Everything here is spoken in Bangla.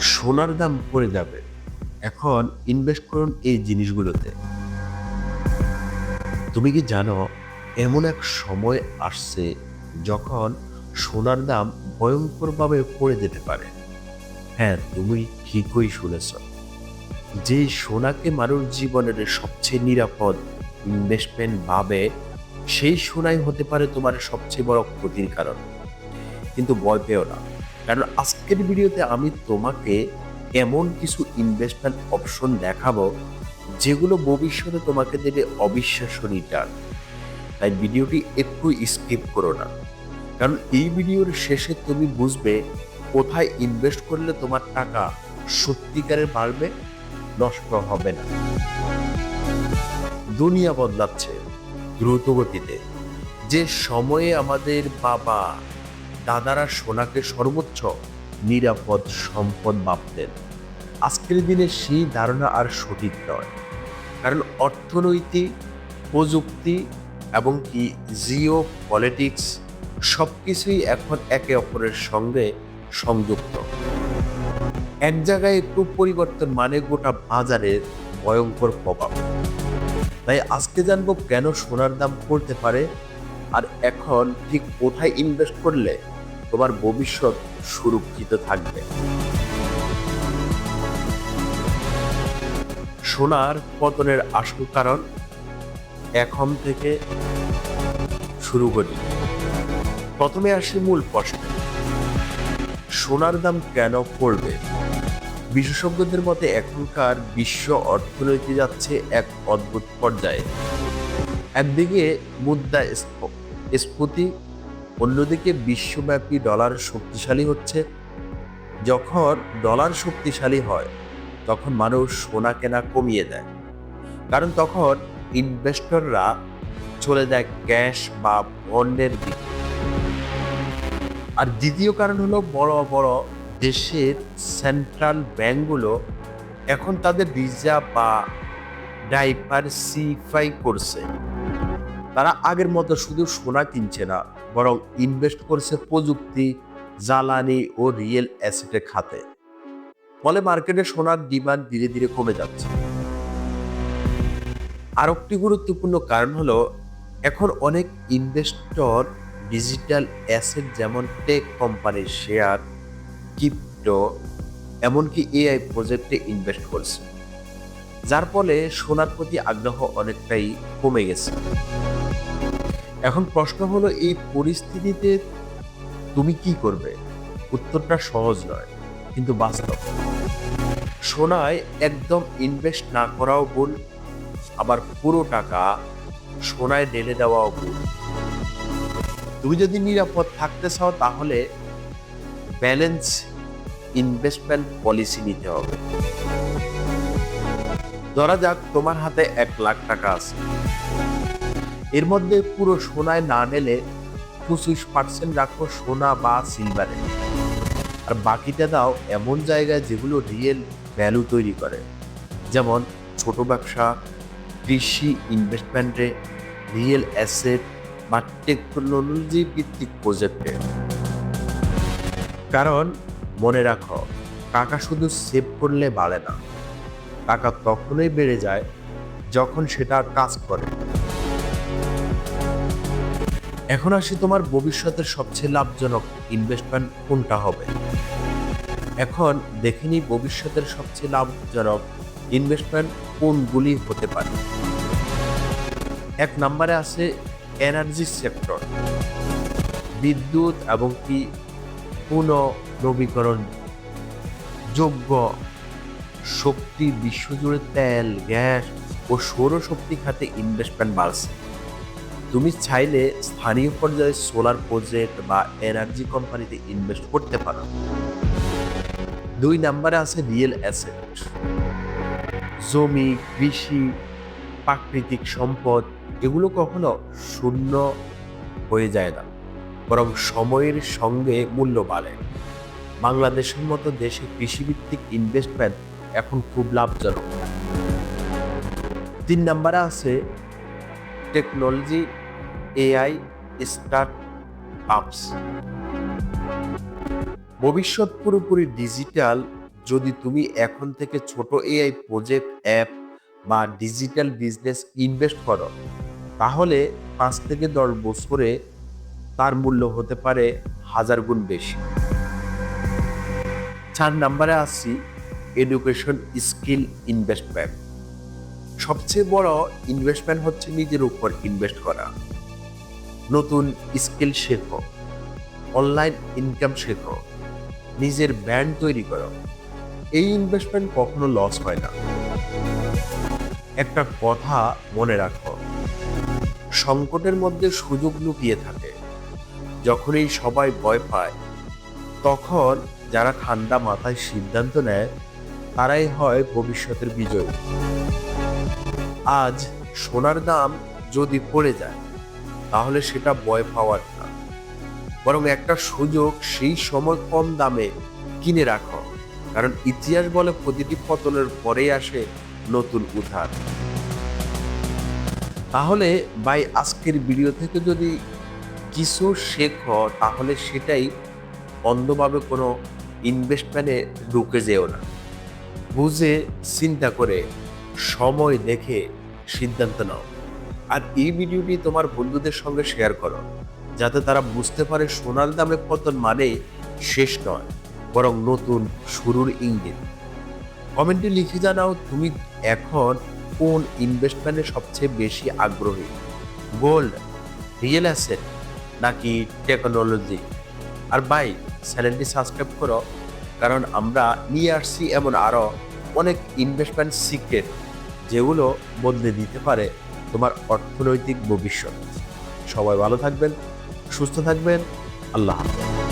সোনার দাম পড়ে যাবে। এখন ইনভেস্ট করুন এই জিনিসগুলোতে। তুমি কি জানো, এমন এক সময় আসছে যখন সোনার দাম ভয়ঙ্করভাবে পড়ে যেতে পারে। হ্যাঁ তুমি ঠিকই শুনেছ। যে সোনাকে মানুষ জীবনের সবচেয়ে নিরাপদ ইনভেস্টমেন্ট ভাবে, সেই সোনাই হতে পারে তোমার সবচেয়ে বড় ক্ষতির কারণ। কিন্তু ভয় পেও না। কারণ আজকের ভিডিওতে আমি তোমাকে এমন কিছু ইনভেস্টমেন্ট অপশন দেখাবো, যেগুলো ভবিষ্যতে তোমাকে দেবে অবিশ্বাস্য রিটার্ন তাই ভিডিওটি একটু স্কিপ করো না। কারণ এই ভিডিওর শেষে তুমি বুঝবে কোথায় ইনভেস্ট করলে তোমার টাকা সত্যিকারে বাড়বে, নষ্ট হবে না। দুনিয়া বদলাচ্ছে দ্রুত গতিতে যে সময়ে আমাদের বাবা দাদারা সোনাকে সর্বোচ্চ নিরাপদ সম্পদ ভাবতেন। আজকের দিনে সেই ধারণা আর সঠিক নয়। কারণ অর্থনৈতিক প্রযুক্তি এবং কি জিও পলিটিক্স সব কিছুই এখন একে অপরের সঙ্গে সংযুক্ত। এক জায়গায় একটু পরিবর্তন মানে গোটা বাজারের ভয়ঙ্কর প্রভাব। তাই আজকে জানব কেন সোনার দাম পড়তে পারে আর এখন ঠিক কোথায় ইনভেস্ট করলে তোমার ভবিষ্যৎ সুরক্ষিত থাকবে। সোনার পতনের আসল কারণ এখন থেকে শুরু করি। প্রথমে আসি মূল প্রশ্ন। সোনার দাম কেন পড়বে? বিশেষজ্ঞদের মতে এখনকার বিশ্ব অর্থনীতি যাচ্ছে এক অদ্ভুত পর্যায়ে। একদিকে মুদ্রা স্ফ- স্ফুতি অন্যদিকে বিশ্বব্যাপী ডলার শক্তিশালী হচ্ছে। যখন ডলার শক্তিশালী হয়, তখন মানুষ সোনা কেনা কমিয়ে দেয়। কারণ তখন ইনভেস্টররা চলে যায় ক্যাশ বা বন্ডের দিকে। আর দ্বিতীয় কারণ হলো বড় বড় দেশের সেন্ট্রাল ব্যাংকগুলো এখন তাদের রিজার্ভ বা ডাইভার্সিফাই করছে। তারা আগের মতো শুধু সোনা কিনছে না, বরং ইনভেস্ট করছে প্রযুক্তি, জ্বালানি ও রিয়েল অ্যাসেটের খাতে। ফলে মার্কেটে সোনার ডিমান্ড ধীরে ধীরে কমে যাচ্ছে। আর একটি গুরুত্বপূর্ণ কারণ হলো, এখন অনেক ইনভেস্টর ডিজিটাল অ্যাসেট যেমন টেক কোম্পানির শেয়ার ক্রিপ্টো এমনকি এআই প্রজেক্টে ইনভেস্ট করছে। যার ফলে সোনার প্রতি আগ্রহ অনেকটাই কমে গেছে। এখন প্রশ্ন হলো, এই পরিস্থিতিতে তুমি কি করবে? উত্তরটা সহজ নয়, কিন্তু বাস্তব। সোনায় একদম ইনভেস্ট না করাও ভুল, আবার পুরো টাকা সোনায় ঢেলে দেওয়াও ভুল। তুমি যদি নিরাপদ থাকতে চাও, তাহলে ব্যালেন্স ইনভেস্টমেন্ট পলিসি নিতে হবে। ধরা যাক, তোমার হাতে এক লাখ টাকা আছে। এর মধ্যে পুরো সোনায় না নিলে পঁচিশ পার্সেন্ট রাখো সোনা বা সিলভারে আর বাকিটা দাও এমন জায়গায় যেগুলো রিয়েল ভ্যালু তৈরি করে। যেমন ছোট ব্যবসা, কৃষি ইনভেস্টমেন্টে রিয়েল অ্যাসেট বা টেকনোলজি ভিত্তিক প্রজেক্টে কারণ মনে রাখো, টাকা শুধু সেভ করলে বাড়ে না। টাকা তখনই বেড়ে যায় যখন সেটা কাজ করে। এখন আসি তোমার ভবিষ্যতের সবচেয়ে লাভজনক ইনভেস্টমেন্ট কোনটা হবে? এখন দেখিনি ভবিষ্যতের সবচেয়ে লাভজনক ইনভেস্টমেন্ট কোনগুলি হতে পারে। এক নম্বরে আছে এনার্জি সেক্টর বিদ্যুৎ এবং কি পুনর্নবীকরণ যোগ্য শক্তি বিশ্বজুড়ে তেল, গ্যাস ও সৌরশক্তি খাতে ইনভেস্টমেন্ট বাড়ছে। তুমি চাইলে স্থানীয় পর্যায়ে সোলার প্রজেক্ট বা এনার্জি কোম্পানিতে ইনভেস্ট করতে পারো। দুই নম্বরে আছে রিয়েল অ্যাসেট জমি, কৃষি, প্রাকৃতিক সম্পদ, এগুলো কখনো শূন্য হয়ে যায় না, বরং সময়ের সঙ্গে মূল্য বাড়ে। বাংলাদেশের মতো দেশে কৃষিভিত্তিক ইনভেস্টমেন্ট এখন খুব লাভজনক। তিন নম্বরে আছে টেকনোলজি এআই, স্টার্ট আপস। ভবিষ্যৎ পুরোপুরি ডিজিটাল, যদি তুমি এখন থেকে ছোট এআই প্রজেক্ট, অ্যাপ বা ডিজিটাল বিজনেস ইনভেস্ট করো, তাহলে পাঁচ থেকে দশ বছরে তার মূল্য হতে পারে হাজার গুণ বেশি। চার নাম্বারে আসছি এডুকেশন স্কিল ইনভেস্টমেন্ট সবচেয়ে বড় ইনভেস্টমেন্ট হচ্ছে নিজের উপর ইনভেস্ট করা। নতুন স্কিল শেখো, অনলাইন ইনকাম শেখো, নিজের ব্র্যান্ড তৈরি করো। এই ইনভেস্টমেন্ট কখনো লস হয় না। একটা কথা মনে রাখো, সংকটের মধ্যে সুযোগ লুকিয়ে থাকে। যখনই সবাই ভয় পায়, তখন যারা ঠান্ডা মাথায় সিদ্ধান্ত নেয়, তারাই হয় ভবিষ্যতের বিজয়ী। আজ সোনার দাম যদি পড়ে যায় তাহলে সেটা ভয় পাওয়ার না। বরং একটা সুযোগ সেই সময় কম দামে কিনে রাখো। কারণ ইতিহাস বলে প্রতিটি পতনের পরেই আসে নতুন উদ্ধার। তাহলে ভাই, আজকের ভিডিও থেকে যদি কিছু শেখো, তাহলে সেটাই অন্ধভাবে কোনো ইনভেস্টমেন্টে ঢুকে যেও না। বুঝে, চিন্তা করে, সময় দেখে সিদ্ধান্ত নাও। আর এই ভিডিওটি তোমার বন্ধুদের সঙ্গে শেয়ার করো, যাতে তারা বুঝতে পারে সোনার দামে পতন মানে শেষ নয়, বরং নতুন শুরুর ইঙ্গিত। কমেন্টে লিখে জানাও তুমি এখন কোন ইনভেস্টমেন্টে সবচেয়ে বেশি আগ্রহী গোল্ড রিয়েল অ্যাসেট নাকি টেকনোলজি আর বাই চ্যানেলটি সাবস্ক্রাইব করো, কারণ আমরা নিয়ে আসছি এমন আরও অনেক ইনভেস্টমেন্ট সিক্রেট যেগুলো বদলে দিতে পারে তোমার অর্থনৈতিক ভবিষ্যৎ। সবাই ভালো থাকবেন সুস্থ থাকবেন। আল্লাহ হাফেজ।